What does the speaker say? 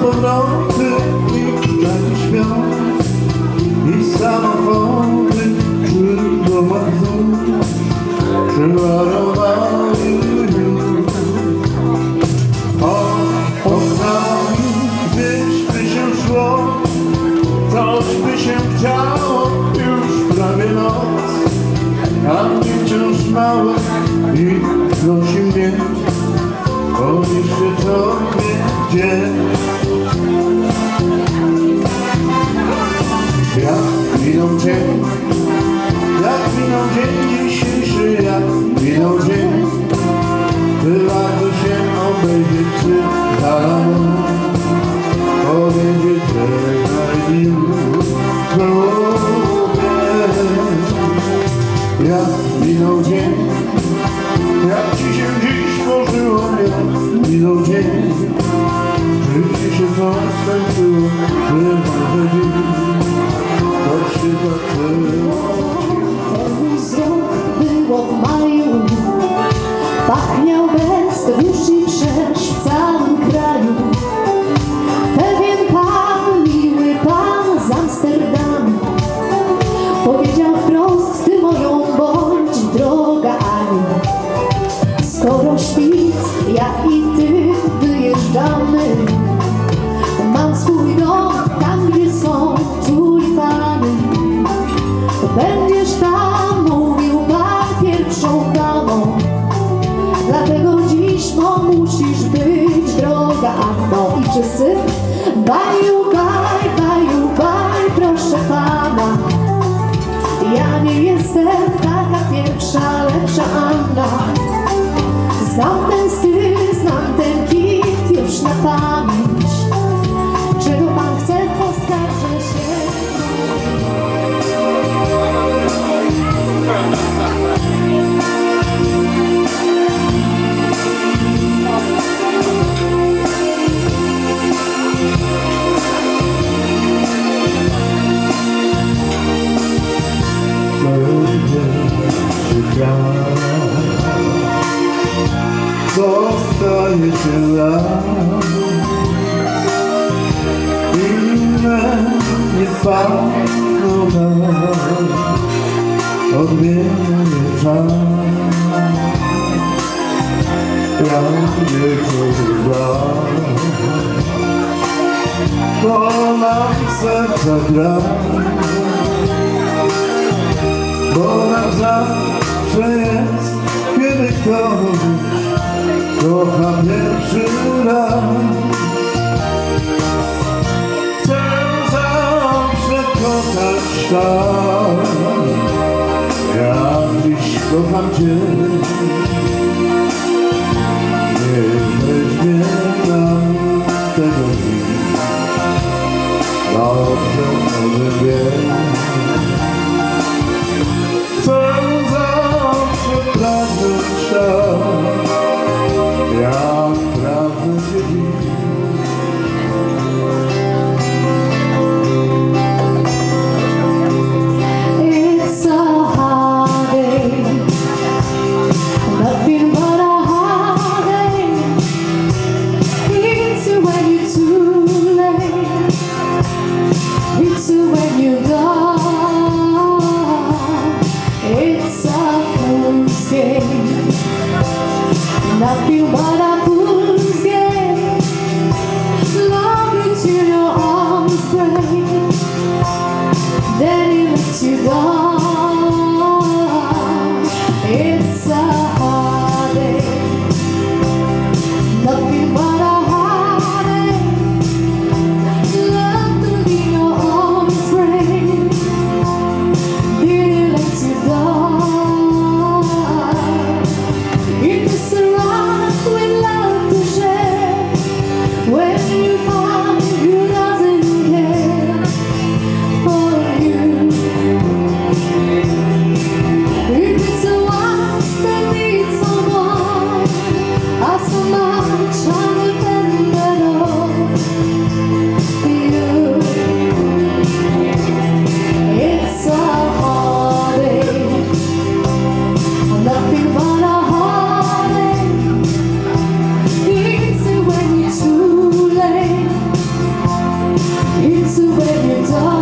powroty i taki świąt i samochody przy domach przywarowały już. O oknami gdzieś by się szło, coś by się chciało, już prawie noc, a mnie wciąż mało i prosi mnie Onieświecony dzień Jak Baby. Droga Anno I wszyscy. Baju, baj, baju, baj, proszę pana. Ja nie jestem taka pierwsza, lepsza Anna. Znam Zostaje się raz Inne nie spadną tak Odmienia mnie czas Jak nie kurwa To nam serca gra Bo nam zawsze jest Kiedy ktoś kocha pierwszy raz. Chcę zawsze kochać tak. Jak dziś kocham Cię won't stay. Daddy left you gone. 더